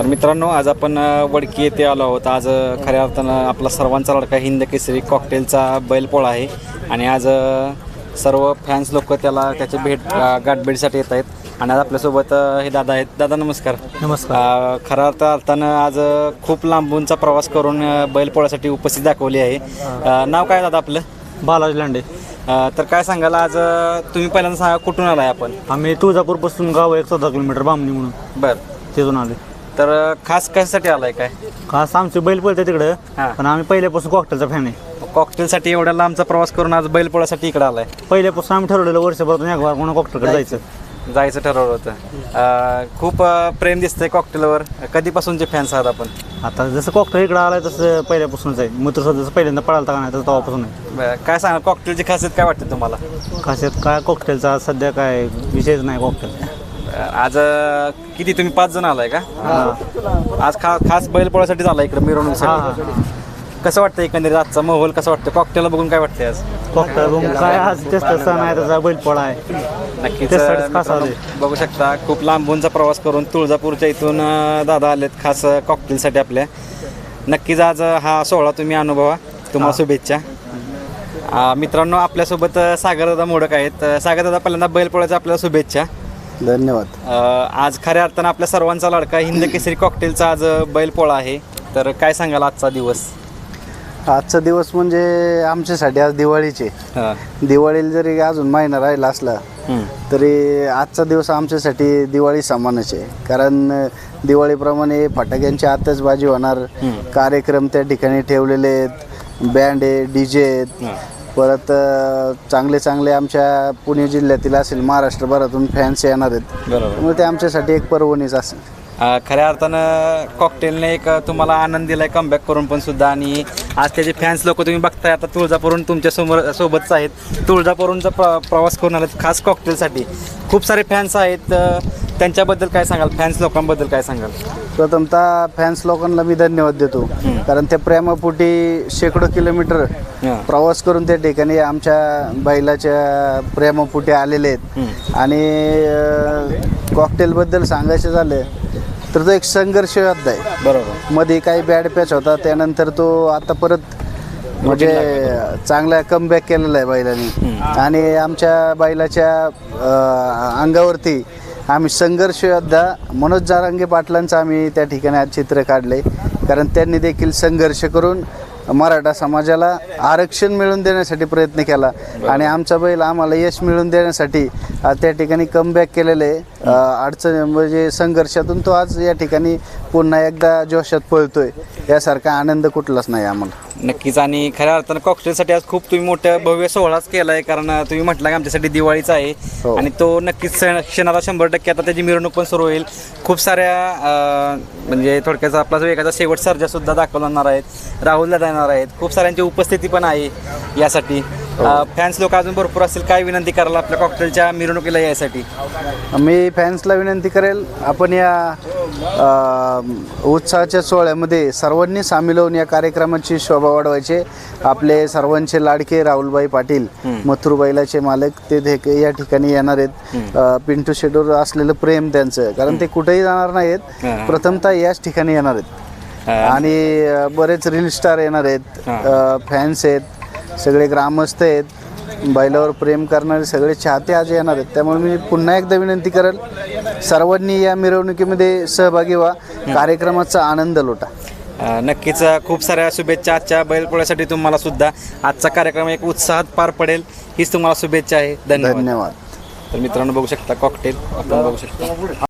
तर मित्रांनो आज आपण वडकी येथे आलो आहोत. आज खऱ्या अर्थानं आपला सर्वांचा लडका हिंद केसरी कॉकटेलचा बैलपोळा आहे. आणि आज सर्व फॅन्स लोक त्याला त्याची भेट गाठभेटीसाठी येत आहेत. आणि आज आपल्यासोबत हे दादा आहेत. दादा नमस्कार. नमस्कार. खऱ्या अर्थ अर्थानं आज खूप लांबूनचा प्रवास करून बैलपोळ्यासाठी उपस्थित दाखवली आहे. नाव काय दादा आपलं? बालाजी लांडे. तर काय सांगाल आज तुम्ही पहिल्यांदा सांगा कुठून आलाय आपण? आम्ही तुळजापूरपासून गाव आहे एक चौदा किलोमीटर बामणी म्हणून. बरं. तिथून आले तर खास कशासाठी आलाय काय? खास आमचे बैल पळते तिकडं हां. पण आम्ही पहिल्यापासून कॉकटेलचा फॅन आहे. कॉकटेलसाठी एवढ्या लांबचा प्रवास करून आज बैलपोळ्यासाठी इकडे आलाय. पहिल्यापासून आम्ही ठरवलेलं वर्षभरातून एक कोणा कॉकटेलकडे जायचं. जायचं. ठरवलं होतं. अं, खूप अं, प्रेम दिसतंय कॉकटेलवर कधीपासूनचे फॅन्स आहात आपण? आता जसं कॉकटेल इकडं आलाय तसं पहिल्यापासूनच आहे. मित्र जसं पहिल्यांदा पळालता का नाही तसं तेव्हापासून आहे. बरं, काय सांगा कॉकटेलची खासियत काय वाटते तुम्हाला? खासियत काय कॉकटेलचा सध्या काय विषयच नाही कॉकटेल आज अं, किती तुम्ही पाच जण आलाय का? आज खा खास बैलपोळ्यासाठी झाला इकडे मिरवणुकीसाठी कसं वाटतं एकंदरीत आजचा माहोल? कसं वाटतं कॉकटेलला बघून काय वाटतंय आज? कॉकटेल बघून काय आज तेच तर सण आहे त्याचा बैलपोळा आहे. नक्कीच त्यासाठीच अं, खास मित्रांनो, आलोय. बघू शकता खूप लांबूनचा प्रवास करून तुळजापूरच्या इथून अं, दादा आलेत खास कॉकटेलसाठी आपल्या. नक्कीच आज अं, हा सोहळा तुम्ही अनुभवा. तुम्हाला शुभेच्छा. अं, मित्रांनो आपल्यासोबत अं, सागरदादा मोडक आहेत. अं, सागरदादा पहिल्यांदा बैलपोळ्याच्या आपल्याला शुभेच्छा. धन्यवाद. अं, आज खऱ्या अर्थानं आपल्या सर्वांचा लाडका हिंद केसरी कॉकटेलचा आज बैलपोळा आहे. तर काय सांगाल आजचा दिवस? आजचा दिवस म्हणजे आमच्यासाठी आज दिवाळीचे. हां. दिवाळीला जरी अजून महिना राहिला असला हम्म. तरी आजचा दिवस आमच्यासाठी दिवाळी समानच आहे. कारण अ, दिवाळीप्रमाणे फटाक्यांची आतषबाजी होणार. कार्यक्रम त्या ठिकाणी ठेवलेले आहेत. बँड आहे डी जे आहेत. परत चांगले चांगले आमच्या पुणे जिल्ह्यातील असेल महाराष्ट्रभरातून फॅन्स येणार आहेत. बरोबर. त्यामुळे ते आमच्यासाठी एक पर्वणीच असेल. अ, खऱ्या अर्थानं कॉकटेलने एक तुम्हाला आनंद दिलाय कमबॅक करून पण सुद्धा आणि आज त्याचे फॅन्स लोक तुम्ही बघताय आता तुळजापूरून तुमच्यासमोर सोबतच आहेत. तुळजापूरचा प्र प्रवास करून आलेत खास कॉकटेलसाठी खूप सारे फॅन्स आहेत अ, त्यांच्याबद्दल काय सांगाल? फॅन्स लोकांबद्दल काय सांगाल? प्रथमतः फॅन्स लोकांना मी धन्यवाद देतो. कारण त्या प्रेमापोटी शेकडो किलोमीटर. प्रवास करून त्या ठिकाणी आमच्या बैलाच्या प्रेमापोटी आलेले आहेत. आणि कॉकटेलबद्दल सांगायचं झालं तर तो एक संघर्ष योद्धा आहे बरोबर. मध्ये काही बॅड पॅच होता त्यानंतर तो आता परत म्हणजे चांगला कमबॅक केलेला आहे बैलाने. आणि आमच्या बैलाच्या अंगावरती आम्ही संघर्ष योद्धा मनोज जारांगे पाटलांचं आम्ही त्या ठिकाणी आज चित्र काढले कारण त्यांनी देखील संघर्ष करून मराठा समाजाला आरक्षण मिळवून देण्यासाठी प्रयत्न केला. आणि आमचा बैल आम्हाला यश मिळवून देण्यासाठी त्या ठिकाणी कमबॅक केलेलं आहे. अडचण म्हणजे संघर्षातून तो आज या ठिकाणी पुन्हा एकदा जोशात पळतोय. यासारखा आनंद कुठलाच नाही आम्हाला. नक्कीच. आणि खऱ्या अर्थानं कॉकटेलसाठी आज खूप तुम्ही मोठं भव्य सोहळाच केला आहे कारण तुम्ही म्हटलं की आमच्यासाठी दिवाळीचा आहे. हो. आणि तो नक्कीच क्षण- क्षणाला शंभर टक्के आता त्याची मिरवणूक पण सुरू होईल. खूप साऱ्या म्हणजे थोडक्यात आपला जो एखादा शेवट सर्जा सुद्धा दाखवणार आहेत. राहुलला देणार आहेत. खूप साऱ्यांची उपस्थिती पण आहे यासाठी. फॅन्स लोक अजून भरपूर असतील. काय विनंती करायला आपल्या कॉकटेलच्या मिरवणुकीला यासाठी मी फॅन्सला विनंती करेल. आपण या अं, उत्साहाच्या सोहळ्यामध्ये सर्वांनी सामील होऊन या कार्यक्रमाची शोभा वाढवायचे. आपले सर्वांचे लाडके राहुलबाई पाटील मथुरबाईलाचे मालक ते या ठिकाणी येणार आहेत. अं, पिंटू शेडूर असलेलं प्रेम त्यांचं. कारण ते कुठेही जाणार नाहीत. हां. प्रथमतः याच ठिकाणी येणार आहेत. आणि अं, बरेच रील स्टार येणार आहेत. फॅन्स आहेत. सगळे ग्रामस्थ आहेत. बैलावर प्रेम करणारे सगळे चाहते आज येणार आहेत. त्यामुळे मी पुन्हा एकदा विनंती करेल सर्वांनी या मिरवणुकीमध्ये सहभागी व्हा. कार्यक्रमाचा आनंद लुटा. नक्कीच खूप साऱ्या शुभेच्छा आजच्या बैलपोळ्यासाठी तुम्हाला सुद्धा. आजचा कार्यक्रम एक उत्साहात पार पडेल हीच तुम्हाला शुभेच्छा आहे. धन्यवाद. धन्यवाद. तर मित्रांनो बघू शकता कॉकटेल आपण बघू शकता.